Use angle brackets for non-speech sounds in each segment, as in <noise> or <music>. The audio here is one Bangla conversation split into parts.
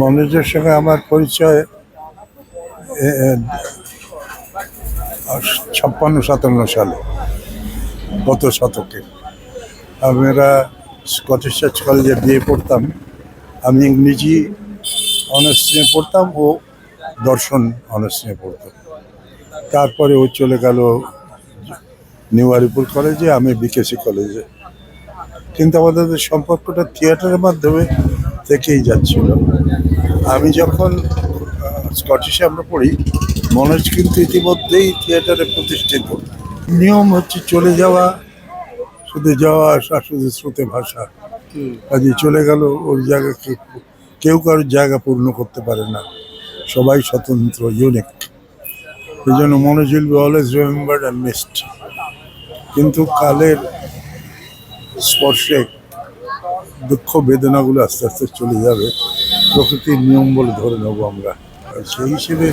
মনোজের সঙ্গে আমার পরিচয় ছাপ্পান্ন, সাতান্ন সালে, গত শতকে। আমরা স্কটিশ চার্চ কলেজে বিয়ে পড়তাম আমি ইংরেজি অনার্স নিয়ে পড়তাম ও দর্শন অনার্স নিয়ে পড়তাম। তারপরে ও চলে গেল নিউ আলিপুর কলেজে আমি বিকেসি কলেজে কিন্তু আমাদের সম্পর্কটা থিয়েটারের মাধ্যমে থেকেই যাচ্ছিল। আমি যখন স্কটিশে আমরা পড়ি মনোজ কিন্তু ইতিমধ্যেই থিয়েটারে প্রতিষ্ঠিত। নিয়ম হচ্ছে চলে যাওয়া শুধু যাওয়া আসা শুধু স্রোতে ভাষা কাজে চলে গেল ওর জায়গা কেউ কেউ কারোর জায়গা পূর্ণ করতে পারে না। সবাই স্বতন্ত্র ইউনিক এই জন্য Manoj will be always remembered and missed কিন্তু কালের স্পর্শে দুঃখ বেদনাগুলো আস্তে আস্তে চলে যাবে। প্রকৃতির নিয়ম বলে ধরে নেব আমরা। সেই হিসেবে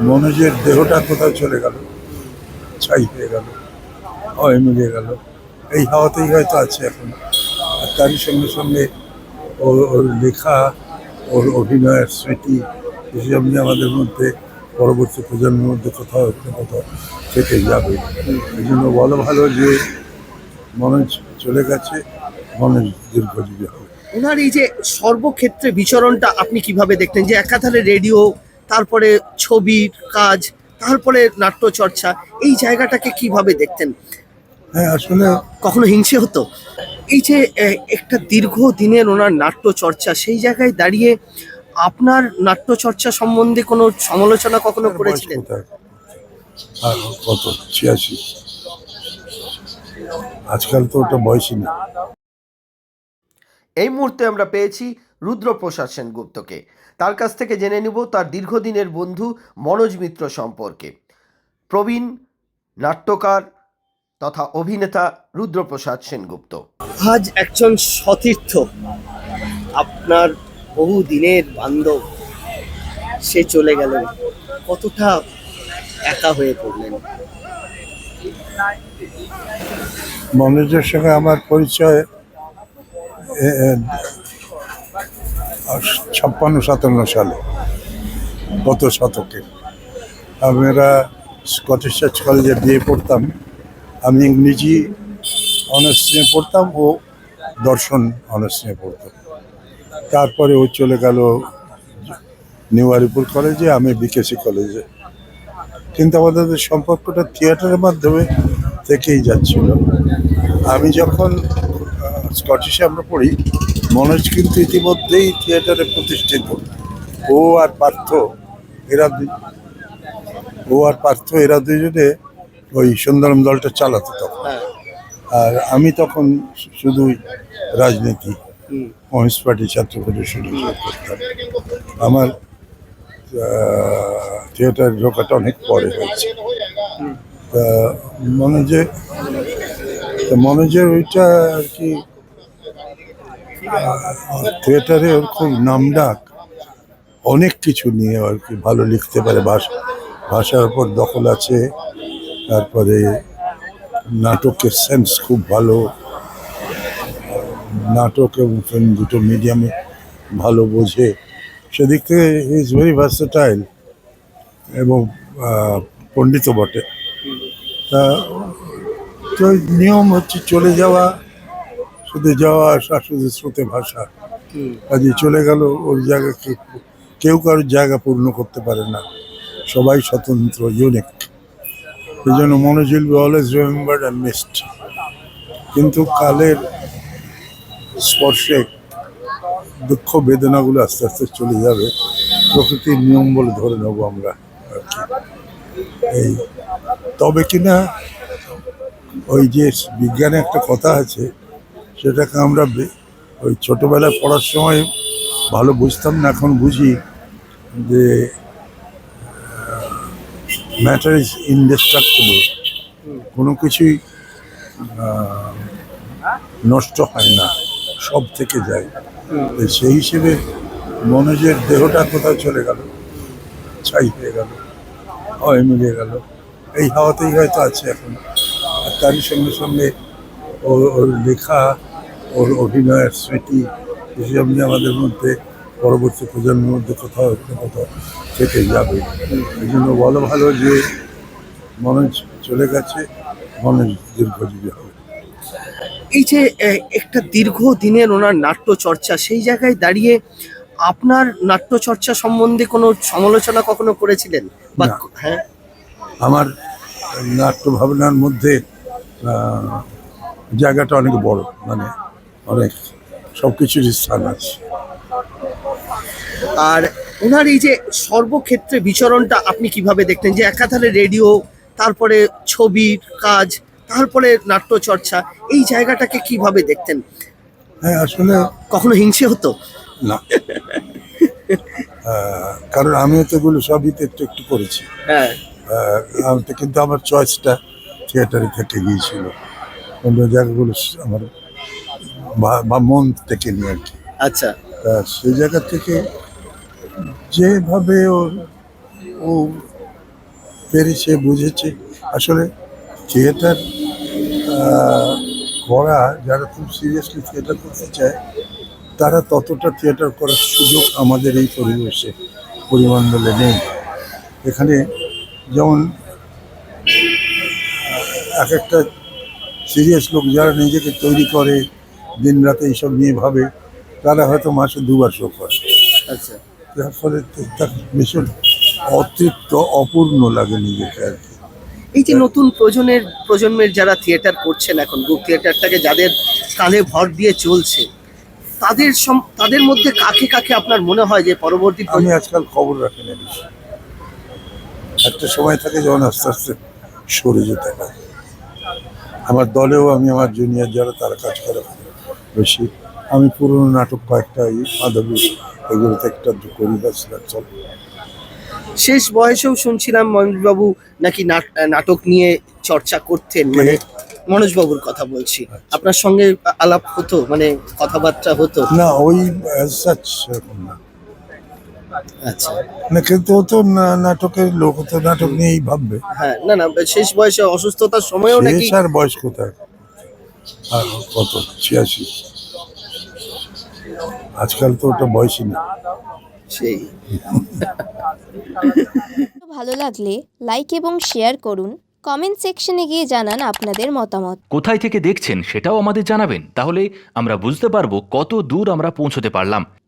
মনোজের দেহটা কোথাও চলে গেল? ছাই হয়ে গেল হয় মিলিয়ে গেল। এই হাওয়াতেই হয়তো আছে এখন। আর তারই সঙ্গে সঙ্গে ওর ওর লেখা, ওর অভিনয়ের স্মৃতি এসব নিয়ে আমাদের মধ্যে পরবর্তী প্রজন্মের মধ্যে কোথাও একটা কোথাও থেকে যাবে। এই জন্য বলো ভালো যে মনোজ চলে গেছে, মনোজ দীর্ঘজীবী হবে। ওনার এই যে সর্বক্ষেত্রে বিচরণটা আপনি কীভাবে দেখতেন? যে একাধারে রেডিও তারপরে ছবির কাজ তারপরে নাট্যচর্চা এই জায়গাটাকে কীভাবে দেখতেন? হ্যাঁ আসলে কখনো হিংসে হতো? এই যে একটা দীর্ঘ দিনের ওনার নাট্যচর্চা সেই জায়গায় দাঁড়িয়ে আপনার নাট্যচর্চা সম্বন্ধে কোনো সমালোচনা কখনো করেছিলেন? কোথায়? আর কত? ছিয়াশি। আজকাল তো ওটা বয়সই না। এই মুহূর্তে আমরা পেয়েছি রুদ্রপ্রসাদ সেনগুপ্তকে। তার কাছ থেকে জেনে নেব তার দীর্ঘদিনের বন্ধু মনোজ মিত্র সম্পর্কে। প্রবীণ নাট্যকার তথা অভিনেতা রুদ্রপ্রসাদ সেনগুপ্ত। আজ একজন সতীর্থ আপনার বহু দিনের বান্ধব সে চলে গেলেন। কতটা একা হয়ে পড়লেন? মনোজের সঙ্গে আমার পরিচয় ছাপ্পান্ন, সাতান্ন সালে, গত শতকে। আমরা স্কটিশ চার্চ কলেজে বিয়ে পড়তাম আমি ইংরেজি অনার্স নিয়ে পড়তাম ও দর্শন অনার্স নিয়ে পড়তাম। তারপরে ও চলে গেল নিউ আলিপুর কলেজে আমি বিকেসি কলেজে কিন্তু আমাদের সম্পর্কটা থিয়েটারের মাধ্যমে থেকেই যাচ্ছিল। আমি যখন স্কটিশে আমরা পড়ি মনোজ কিন্তু ইতিমধ্যেই থিয়েটারে প্রতিষ্ঠিত। ও আর পার্থ এরা ও আর পার্থ এরা দুজনে ওই সুন্দরম দলটা চালাতো তখন। হ্যাঁ। আর আমি তখন শুধুই রাজনীতি। কমিউনিস্ট পার্টি ছাত্র ফেডারেশন করতাম। আমার থিয়েটার ঢোকাটা অনেক পরে হয়েছে। তা মনোজে তা মনোজের ওইটা আর কি থিয়েটারে ওর খুব নামডাক। অনেক কিছু নিয়ে আর কি ভালো লিখতে পারে। ভাষা, ভাষার উপর দখল আছে। তারপরে নাটকের সেন্স খুব ভালো। নাটক এবং ফিল্ম দুটো মিডিয়ামে ভালো বোঝে। সেদিক থেকে ইজ ভেরি ভার্সেটাইল এবং পণ্ডিত বটে। তা, তো নিয়ম হচ্ছে চলে যাওয়া। শুধু যাওয়া আসা শুধু স্রোতে ভাষা কাজে চলে গেল ওর জায়গা কেউ কারোর জায়গা পূর্ণ করতে পারে না। সবাই স্বতন্ত্র ইউনিক এই জন্য Manoj will be always remembered and missed কিন্তু কালের স্পর্শে দুঃখ বেদনাগুলো আস্তে আস্তে চলে যাবে। প্রকৃতির নিয়ম বলে ধরে নেব আমরা আর কি। এই তবে কিনা ওই যে বিজ্ঞানে একটা কথা আছে সেটাকে আমরা ওই ছোটোবেলায় পড়ার সময় ভালো বুঝতাম না, এখন বুঝি যে ম্যাটার ইজ ইনডেস্ট্রাক্টেবল কোনো কিছুই নষ্ট হয় না, সব থেকে যায়। সেই হিসেবে মনোজের দেহটা কোথাও চলে গেল? ছাই হয়ে গেল, হয় মিলিয়ে গেল। এই হাওয়াতেই হয়তো আছে এখন। আর তারই সঙ্গে সঙ্গে ওর ওর লেখা ওর অভিনয়ের স্মৃতি এসব নিয়ে আমাদের মধ্যে পরবর্তী প্রজন্মের মধ্যে কোথাও একটা কোথাও থেকে যাবে। এই জন্য বলো ভালো যে মনোজ চলে গেছে মনোজ দীর্ঘজীবী হবে। এই যে একটা দীর্ঘ দিনের ওনার নাট্য চর্চা সেই জায়গায় দাঁড়িয়ে আপনার নাট্য চর্চা সম্বন্ধে কোনো সমালোচনা কখনো করেছিলেন? বা হ্যাঁ। আমার নাট্য ভাবনার মধ্যে জায়গাটা অনেক বড় মানে অনেক সব কিছুরই স্থান আছে। আর ওনার এই যে সর্বক্ষেত্রে বিচরণটা আপনি কীভাবে দেখতেন? যে একাধারে রেডিও তারপরে ছবির কাজ তারপরে নাট্য চর্চা এই জায়গাটাকে কীভাবে দেখতেন? হ্যাঁ আসলে কখনো হিংসে হতো? না। কারণ আমিও তো এগুলো সবই তো একটু একটু করেছি। হ্যাঁ। কিন্তু আমার চয়েসটা থিয়েটারে থেকে গিয়েছিল। অন্য জায়গাগুলো আমার বা- মন থেকে নিয়ে আর কি। আচ্ছা। তা সেই জায়গা থেকে যেভাবে ওর ও পেরেছে বুঝেছে আসলে থিয়েটার করা যারা খুব সিরিয়াসলি থিয়েটার করতে চায় তারা ততটা থিয়েটার করার সুযোগ আমাদের এই পরিবেশে পরিমণ্ডলে নেই। এখানে যেমন এক একটা সিরিয়াস লোক যারা নিজেকে তৈরি করে দিন রাতে এইসব নিয়ে ভাবে তারা হয়তো মাসে দুবার শো করে আচ্ছা। যার ফলে তার ভীষণ অতৃপ্ত অপূর্ণ লাগে নিজেকে আর কি। এই যে নতুন প্রজন্মের প্রজন্মের যারা থিয়েটার করছেন এখন গ্রুপ থিয়েটারটাকে যাদের কাঁধে ভর দিয়ে চলছে তাদের সম- তাদের মধ্যে কাকে কাকে আপনার মনে হয় যে পরবর্তী আমি আজকাল খবর রাখি না একটা সময় থাকে যখন আস্তে আস্তে সরে যেতে হয়। আমার দলেও আমি আমার জুনিয়র যারা তারা কাজ করে বেশি। আমি পুরনো নাটক কয়েকটা এই মাধবী এগুলোতে একটা করি ব্যাস that's শেষ বয়সেও শুনছিলাম মনোজবাবু নাকি নাট- নাটক নিয়ে চর্চা করতেন। মানে মনোজবাবুর কথা বলছি। আপনার সঙ্গে আলাপ হতো মানে কথাবার্তা হতো। না ওই সেরকম না। আচ্ছা। না কিন্তু ও তো না- নাটকের লোক তো নাটক নিয়েই ভাববে। হ্যাঁ না না শেষ বয়সে অসুস্থতার সময়ও নাকি শেষ আর বয়স কোথায়? আর কত? ছিয়াশি। আজকাল তো ওটা বয়সই না। সেই। <laughs> ভালো লাগলে লাইক এবং শেয়ার করুন। কমেন্ট সেকশনে গিয়ে জানান আপনাদের মতামত। কোথায় থেকে দেখছেন সেটাও আমাদের জানাবেন। তাহলে আমরা বুঝতে পারব কত দূর আমরা পৌঁছতে পারলাম।